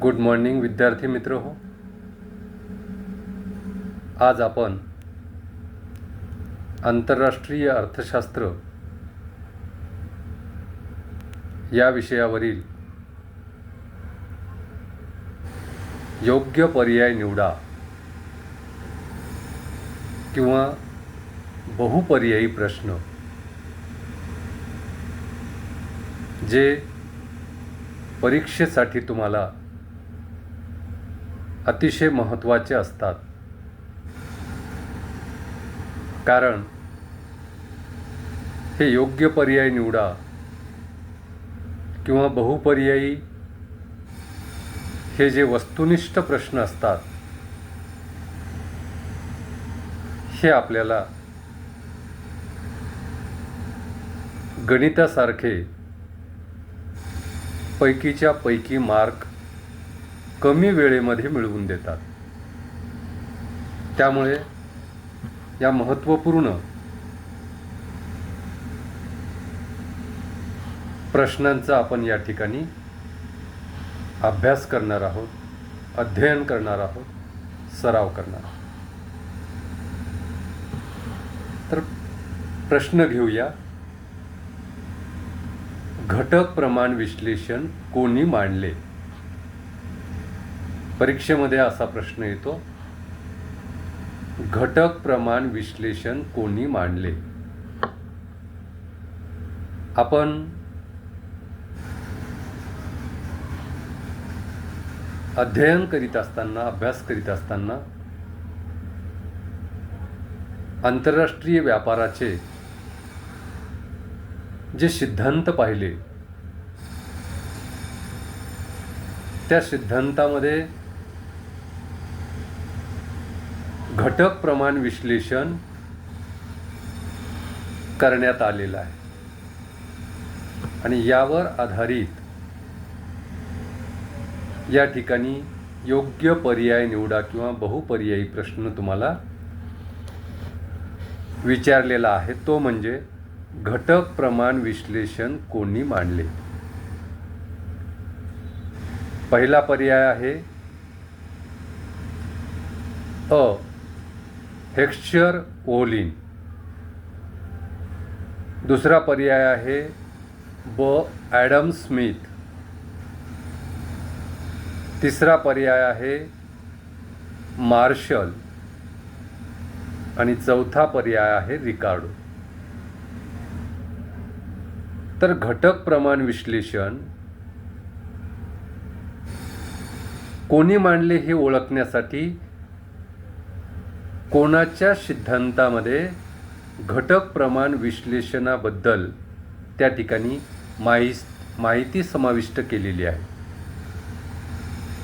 Good morning विद्यार्थी मित्र हो. आज आपण आंतरराष्ट्रीय अर्थशास्त्र या विषयावरील योग्य पर्याय निवडा किंवा बहुपर्यायी प्रश्न जे परीक्षेसाठी तुम्हाला अतिशय महत्त्वाचे असतात. कारण हे योग्य पर्याय निवडा किंवा बहुपर्यायी हे जे वस्तुनिष्ठ प्रश्न असतात हे आपल्याला गणितासारखे पैकीच्या पैकी मार्क कमी वेळेमध्ये मिळवून देतात. त्यामुळे या महत्त्वपूर्ण प्रश्नांचा आपण या ठिकाणी अभ्यास करणार आहोत अध्ययन करणार आहोत सराव करणार आहोत. तर प्रश्न घेऊया घटक प्रमाण विश्लेषण कोणी मांडले? परीक्षेमध्ये असा प्रश्न येतो घटक प्रमाण विश्लेषण कोणी मांडले? आपण अध्ययन करीत असताना अभ्यास करीत असताना आंतरराष्ट्रीय व्यापाराचे जे सिद्धांत पाहिले त्या सिद्धांतामध्ये घटक प्रमाण विश्लेषण करण्यात आलेलं आहे. आणि यावर आधारित या ठिकाणी योग्य पर्याय निवडा किंवा बहुपर्यायी प्रश्न तुम्हाला विचारलेला आहे. तो म्हणजे घटक प्रमाण विश्लेषण कोणी मांडले? पहिला पर्याय आहे अ. हेक्स्चर ओलिन दुसरा पर्याय आहे ब. ॲडम स्मिथ तिसरा पर्याय आहे मार्शल आणि चौथा पर्याय आहे रिकार्डो तर घटक प्रमाण विश्लेषण. कोणी मांडले हे ओळखण्यासाठी कोणाच्या सिद्धांतामध्ये घटक प्रमाण विश्लेषणाबद्दल त्या ठिकाणी माहि माहिती समाविष्ट केलेली आहे.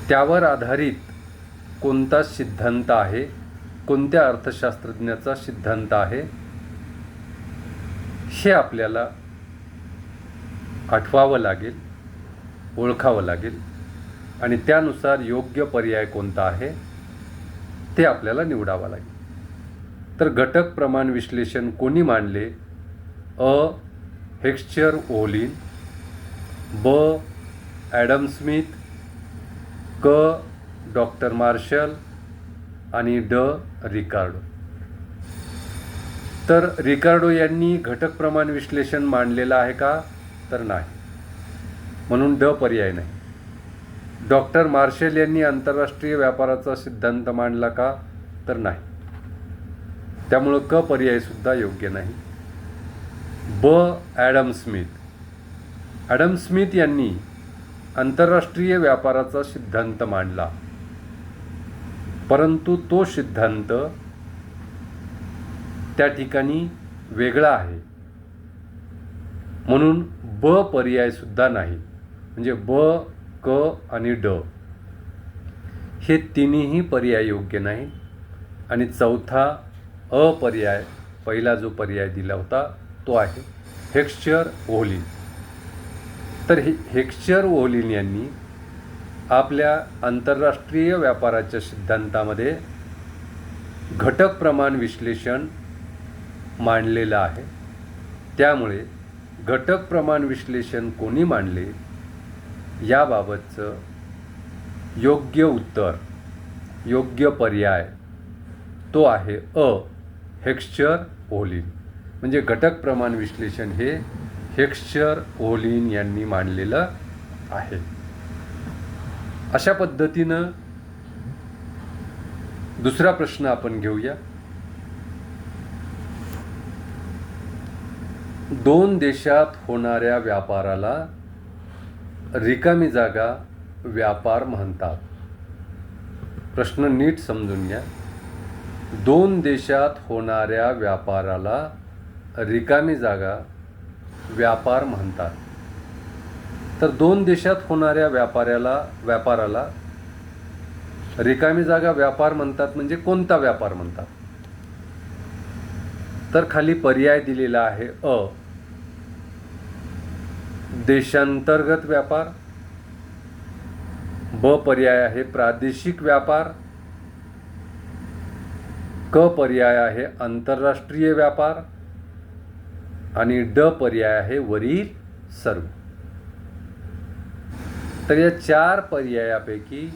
त्यावर आधारित कोणता सिद्धांत आहे कोणत्या अर्थशास्त्रज्ञाचा सिद्धांत आहे हे आपल्याला आठवावं लागेल ओळखावं लागेल आणि त्यानुसार योग्य पर्याय कोणता आहे ते आपल्याला निवडावं लागेल. तर घटक प्रमाण विश्लेषण कोणी मांडले? अ. हेक्स्चर ओलिन ब. ॲडम स्मिथ क. डॉक्टर मार्शल आणि ड. रिकार्डो. तर रिकार्डो यांनी घटक प्रमाण विश्लेषण मांडलेलं आहे का? तर नाही. म्हणून ड पर्याय नाही. डॉक्टर मार्शल यांनी आंतरराष्ट्रीय व्यापाराचा सिद्धांत मांडला का? तर नाही. त्यामुळं क पर्यायसुद्धा योग्य नाही. ब. Adam Smith. ॲडम स्मिथ यांनी आंतरराष्ट्रीय व्यापाराचा सिद्धांत मांडला. परंतु तो सिद्धांत त्या ठिकाणी वेगळा आहे. म्हणून ब पर्यायसुद्धा नाही. म्हणजे ब क आणि ड. हे तिन्ही पर्याय योग्य नाही. आणि चौथा अपर्याय पहिला जो पर्याय दिला होता तो आहे हेक्स्चर ओलिन तर हे हेक्स्चर ओलिन यांनी आपल्या आंतरराष्ट्रीय व्यापाराच्या सिद्धांतामध्ये घटक प्रमाण विश्लेषण मांडलेलं आहे. त्यामुळे घटक प्रमाण विश्लेषण कोणी मांडले याबाबतचं योग्य उत्तर योग्य पर्याय तो आहे अ. Heckscher Olin. म्हणजे घटक प्रमाण विश्लेषण हे हेक्स्चर ओलिन यांनी मांडलेलं आहे. अशा पद्धतीनं दुसरा प्रश्न आपण घेऊया. दोन देशात होणाऱ्या व्यापाराला रिकामी जागा व्यापार म्हणतात. प्रश्न नीट समजून घ्या. दोन देशात होणाऱ्या व्यापाराला रिकामी जागा व्यापार म्हणतात. तर दोन देशात होणाऱ्या व्यापाऱ्याला व्यापाराला रिकामी जागा व्यापार म्हणतात म्हणजे कोणता व्यापार म्हणतात? तर खाली पर्याय दिलेला आहे अ. देशांतर्गत व्यापार. ब पर्याय आहे प्रादेशिक व्यापार. क पर्याय आहे आंतरराष्ट्रीय व्यापार आणि ड पर्याय आहे वरील सर्व. तर या चार पर्यायापैकी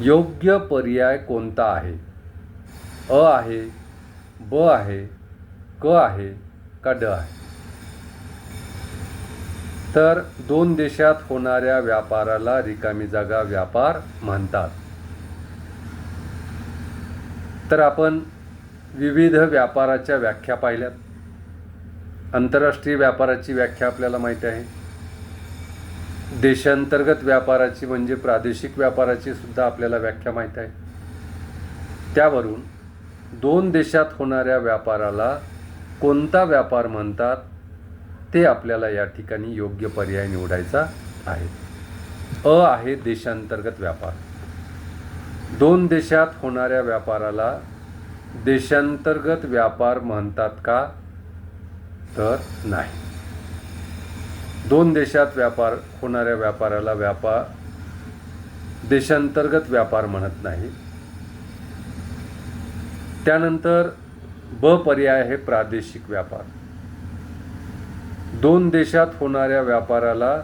योग्य पर्याय कोणता आहे? अ आहे ब आहे क आहे का ड आहे? तर दोन देशात होणाऱ्या व्यापाराला रिकामी जागा व्यापार म्हणतात. तर आपण विविध व्यापाराच्या व्याख्या पाहिल्यात. आंतरराष्ट्रीय व्यापाराची व्याख्या आपल्याला माहिती आहे. देशांतर्गत व्यापाराची म्हणजे प्रादेशिक व्यापाराची सुद्धा आपल्याला व्याख्या माहीत आहे. त्यावरून दोन देशात होणाऱ्या व्यापाराला कोणता व्यापार म्हणतात ते आपल्याला या ठिकाणी योग्य पर्याय निवडायचा आहे. अ आहे देशांतर्गत व्यापार. दोन देशात होणाऱ्या व्यापाराला देशांतर्गत व्यापार म्हणतात का? तर नाही. दोन देशात व्यापार होणाऱ्या व्यापाराला व्यापार देशांतर्गत व्यापार म्हणत नाही. त्यानंतर ब पर्याय आहे प्रादेशिक व्यापार. दोन देशात होणाऱ्या व्यापाराला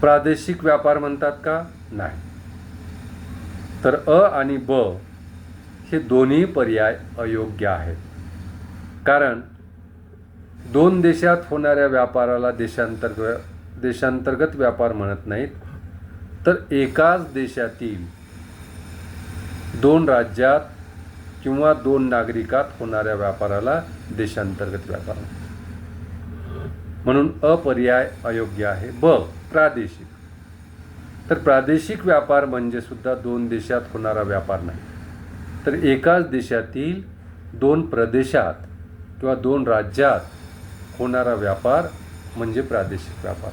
प्रादेशिक व्यापार म्हणतात का? नाही. तर अ आणि ब हे दोन्ही पर्याय अयोग्य आहेत. कारण दोन देशात होणाऱ्या व्यापाराला देशांतर्गत देशांतर्गत व्यापार म्हणत नाहीत तर एकाच देशातील दोन राज्यात किंवा दोन नागरिकात होणाऱ्या व्यापाराला देशांतर्गत व्यापार म्हणून अपर्याय अयोग्य आहे. ब प्रादेशिक. तर प्रादेशिक व्यापार म्हणजे सुद्धा दोन देशात होणारा व्यापार नाही. तर एकाच देशातील दोन प्रदेशात किंवा दोन राज्यात होणारा व्यापार म्हणजे प्रादेशिक व्यापार.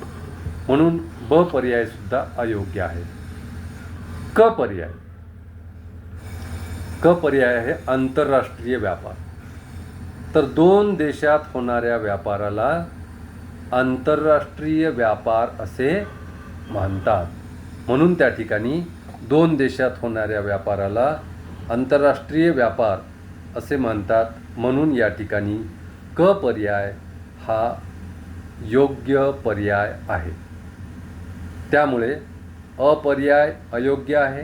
म्हणून ब पर्यायसुद्धा अयोग्य आहे. क पर्याय. क पर्याय आहे आंतरराष्ट्रीय व्यापार. तर दोन देशात होणाऱ्या व्यापाराला आंतरराष्ट्रीय व्यापार असे म्हणतात. म्हणून त्या ठिकाणी दोन देशात होणाऱ्या व्यापाराला आंतरराष्ट्रीय व्यापार असे म्हणतात. म्हणून या ठिकाणी क पर्याय हा योग्य पर्याय आहे. त्यामुळे अपर्याय अयोग्य आहे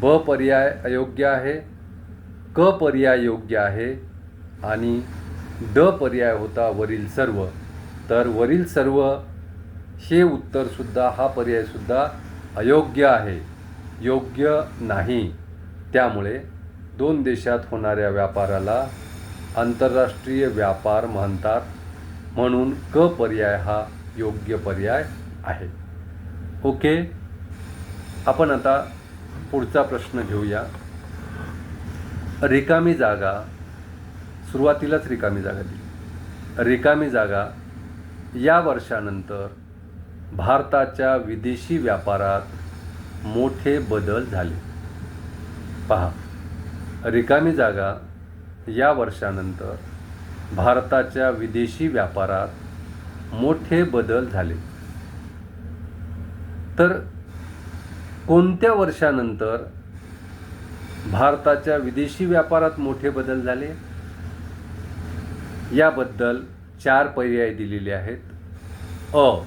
ब पर्याय अयोग्य आहे क पर्याय योग्य आहे आणि ड पर्याय होता वरील सर्व. तर वरील सर्व हे उत्तरसुद्धा हा पर्यायसुद्धा अयोग्य आहे. योग्य नाही. त्यामुळे दोन देशात होणाऱ्या व्यापाराला आंतरराष्ट्रीय व्यापार म्हणतात. म्हणून क पर्याय हा योग्य पर्याय आहे. ओके? आपण आता पुढचा प्रश्न घेऊया. रिकामी जागा सुरुवातीलाच रिकामी जागा दिली. रिकामी जागा या वर्षानंतर भारताच्या विदेशी व्यापारात मोठे बदल झाले. पहा रिकामी जागा या वर्षानंतर भारताच्या विदेशी व्यापारात मोठे बदल झाले. तर कोणत्या वर्षानंतर भारताच्या विदेशी व्यापारात मोठे बदल झाले? याबद्दल चार पर्याय दिलेले आहेत. अ.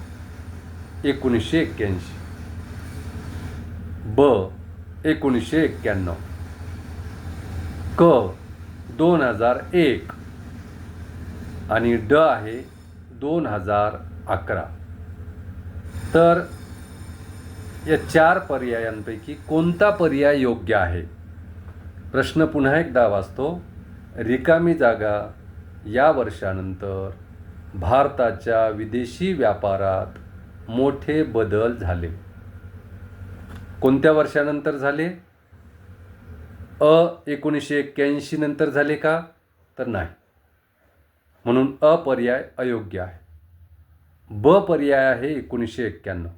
एकोणीसशे एक्क्याऐंशी. ब एकोणीसशे एक्क्याण्णव. क दोन हजार एक. आणि ड आहे दोन हजार अकरा. तर या चार पर्यायांपैकी कोणता पर्याय योग्य आहे? प्रश्न पुन्हा एकदा वाचतो. रिकामी जागा या वर्षानंतर भारताच्या विदेशी व्यापारात मोठे बदल झाले. कोणत्या वर्षानंतर झाले? अ एकोणीसशे एक्क्याऐंशी नंतर झाले का? तर नाही. म्हणून अ पर्याय अयोग्य आहे. ब पर्याय आहे एकोणीसशे एक्क्याण्णव.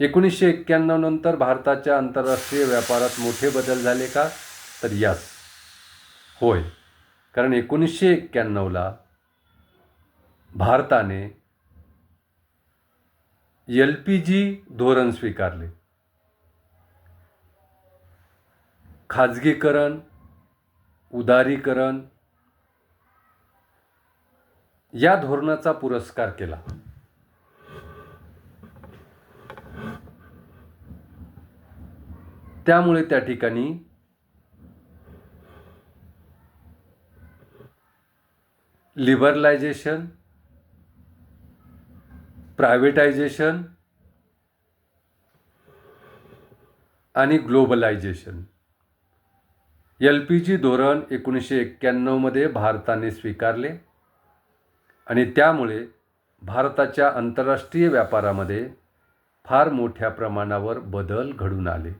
एकोणीसशे एक्क्याण्णव नंतर भारताच्या आंतरराष्ट्रीय व्यापारात मोठे बदल झाले का? तर यस. होय. कारण एकोणीसशे एक्क्याण्णवला भारताने एल पी जी धोरण स्वीकारले. खाजगीकरण उदारीकरण या धोरणाचा पुरस्कार केला. त्यामुळे त्या ठिकाणी लिबरलायझेशन प्रायव्हेटायझेशन आणि ग्लोबलायझेशन एल पी जी धोरण एकोणीसशे एक्क्याण्णवमध्ये भारताने स्वीकारले आणि त्यामुळे भारताच्या आंतरराष्ट्रीय व्यापारामध्ये फार मोठ्या प्रमाणावर बदल घडून आले.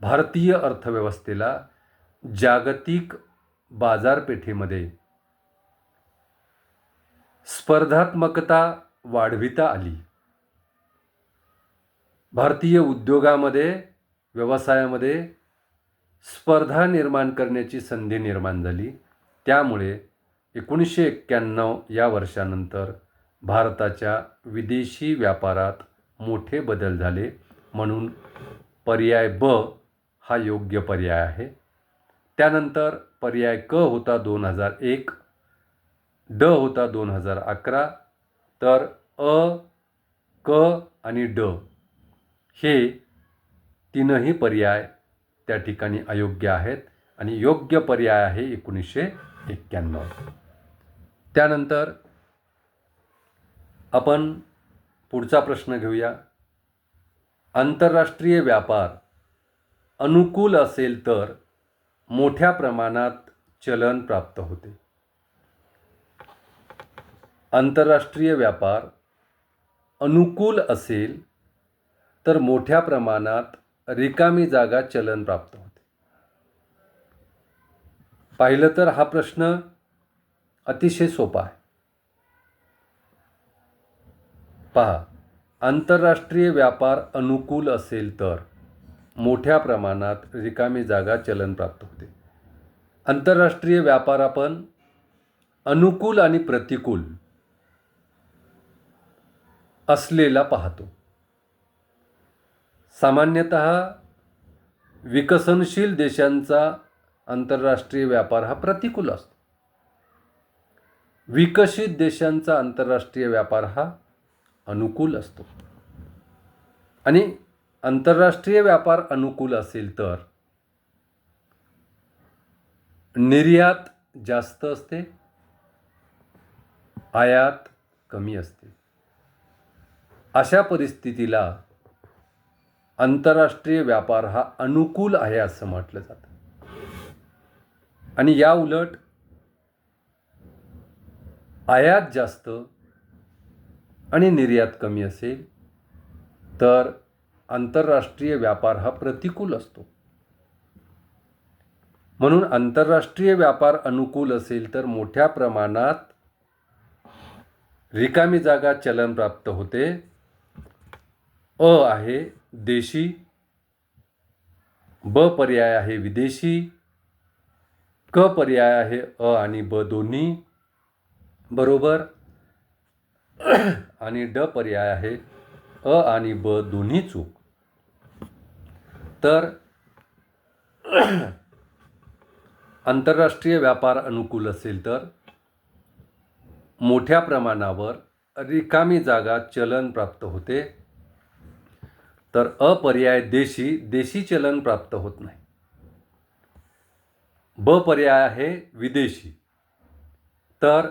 भारतीय अर्थव्यवस्थेला जागतिक बाजारपेठेमध्ये स्पर्धात्मकता वाढविता आली. भारतीय उद्योगामध्ये व्यवसायामध्ये स्पर्धा निर्माण करण्याची संधी निर्माण झाली. त्यामुळे एकोणीसशे एक्क्याण्णव या वर्षानंतर भारताच्या विदेशी व्यापारात मोठे बदल झाले. म्हणून पर्याय ब हा योग्य पर्याय आहे. त्यानंतर पर्याय क होता दोन हजार एक ड होता दोन हजार अकरा तर अ क आणि ड हे तीनही पर्याय त्या ठिकाणी अयोग्य आहेत आणि योग्य पर्याय आहे एकोणीसशे एक्क्याण्णव. त्यानंतर आपण पुढचा प्रश्न घेऊया. आंतरराष्ट्रीय व्यापार अनुकूल असेल तर मोठ्या प्रमाणात चलन प्राप्त होते. आंतरराष्ट्रीय व्यापार अनुकूल असेल तर मोठ्या प्रमाणात रिकामी जागा चलन प्राप्त होते. पाहिलं तर हा प्रश्न अतिशय सोपा आहे. पहा आंतरराष्ट्रीय व्यापार अनुकूल असेल तर मोठ्या प्रमाणात रिकामी जागा चलन प्राप्त होते. आंतरराष्ट्रीय व्यापार आपण अनुकूल आणि प्रतिकूल असलेला पाहतो. सामान्यतः विकसनशील देशांचा आंतरराष्ट्रीय व्यापार हा प्रतिकूल असतो. विकसित देशांचा आंतरराष्ट्रीय व्यापार हा अनुकूल असतो. आणि आंतरराष्ट्रीय व्यापार अनुकूल असेल तर निर्यात जास्त असते आयात कमी असते. अशा परिस्थितीला आंतरराष्ट्रीय व्यापार हा अनुकूल आहे असं म्हटलं जातं. आणि या उलट आयात जास्त आणि निर्यात कमी असेल तर आंतरराष्ट्रीय व्यापार हा प्रतिकूल असतो. म्हणून आंतरराष्ट्रीय व्यापार अनुकूल असेल तर मोठ्या प्रमाणात रिकामी जागा चलन प्राप्त होते. अ आहे देशी ब पर्याय आहे विदेशी क पर्याय आहे अ आणि ब दोन्ही बरोबर? आणि ड पर्याय आहे अ आणि ब दोन्ही चूक. तर आंतरराष्ट्रीय व्यापार अनुकूल असेल तर मोठ्या प्रमाणावर रिकामी जागा चलन प्राप्त होते. तर अपर्याय देशी देशी चलन प्राप्त होत नाही. ब पर्याय आहे विदेशी. तर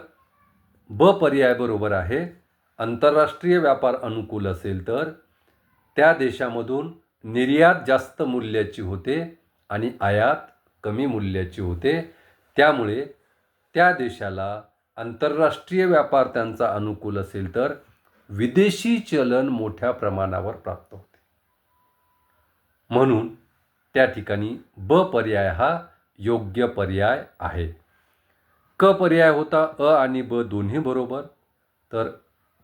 ब पर्याय बरोबर आहे आंतरराष्ट्रीय व्यापार अनुकूल असेल तर त्या देशामधून निर्यात जास्त मूल्याची होते आणि आयात कमी मूल्याची होते. त्यामुळे त्या देशाला आंतरराष्ट्रीय व्यापार त्यांचा अनुकूल असेल तर विदेशी चलन मोठ्या प्रमाणावर प्राप्त होते. म्हणून त्या ठिकाणी ब पर्याय हा योग्य पर्याय आहे. क पर्याय होता अ आणि ब दोन्ही बरोबर. तर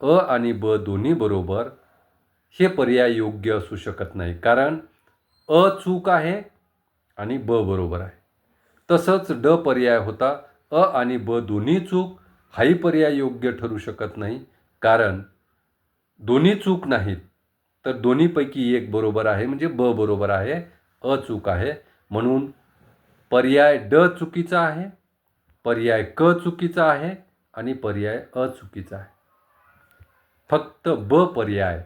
अ आणि ब दोन्ही बरोबर हे पर्याय योग्य असू शकत नाही. कारण अ चूक आहे आणि ब बरोबर आहे. तसंच ड पर्याय होता अ आणि ब दोन्ही चूक हाही पर्याय योग्य ठरू शकत नाही. कारण दोन्ही चूक नाहीत. तर दोन्हीपैकी एक बरोबर आहे म्हणजे ब बरोबर आहे अ चूक आहे. म्हणून पर्याय ड चुकीचा आहे पर्याय क चुकीचा आहे आणि पर्याय अ चुकीचा आहे. फक्त ब पर्याय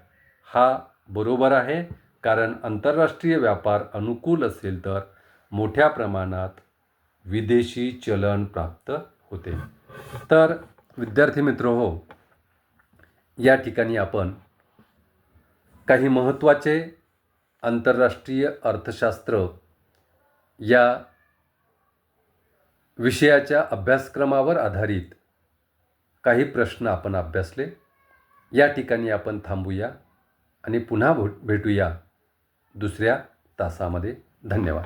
हा बरोबर आहे कारण आंतरराष्ट्रीय व्यापार अनुकूल असेल तर मोठ्या प्रमाणात विदेशी चलन प्राप्त होते. तर विद्यार्थी मित्र हो या ठिकाणी आपण काही महत्त्वाचे आंतरराष्ट्रीय अर्थशास्त्र या विषयाच्या अभ्यासक्रमावर आधारित काही प्रश्न आपण अभ्यासले. या ठिकाणी आपण थांबूया आणि पुन्हा भेटूया दुसऱ्या तासामध्ये. धन्यवाद.